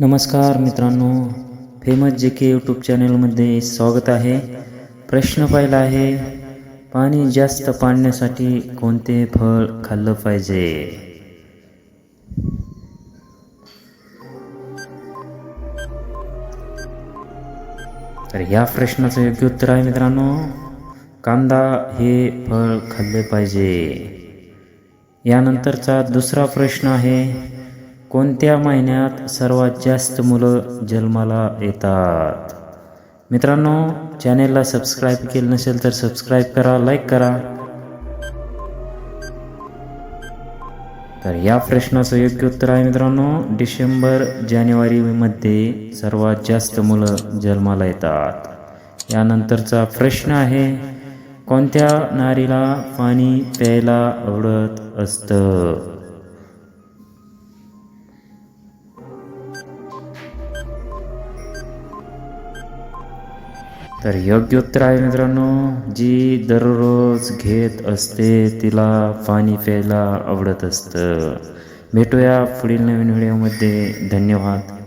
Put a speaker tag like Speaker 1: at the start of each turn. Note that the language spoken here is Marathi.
Speaker 1: नमस्कार मित्रांनो फेमस जे के यूट्यूब चॅनलमध्ये स्वागत आहे. प्रश्न पहिला आहे पाणी जास्त पाडण्यासाठी कोणते फळ खाल्लं पाहिजे? तर या प्रश्नाचं योग्य उत्तर आहे मित्रांनो कांदा हे फळ खाल्ले पाहिजे. यानंतरचा दुसरा प्रश्न आहे कोणत्या महिन्यात सर्वात जास्त मुलं जन्माला येतात? मित्रांनो चॅनेलला सबस्क्राईब केलं नसेल तर सबस्क्राईब करा लाईक करा. तर या प्रश्नाचं योग्य उत्तर आहे मित्रांनो डिसेंबर जानेवारीमध्ये सर्वात जास्त मुलं जन्माला येतात. यानंतरचा प्रश्न आहे कोणत्या नारीला पाणी प्यायला आवडत असतं? तर योग्य उत्तर आहे मित्रांनो जी दररोज घेत असते तिला पाणी प्यायला आवडत असतं. भेटूया पुढील नवीन व्हिडिओमध्ये. धन्यवाद.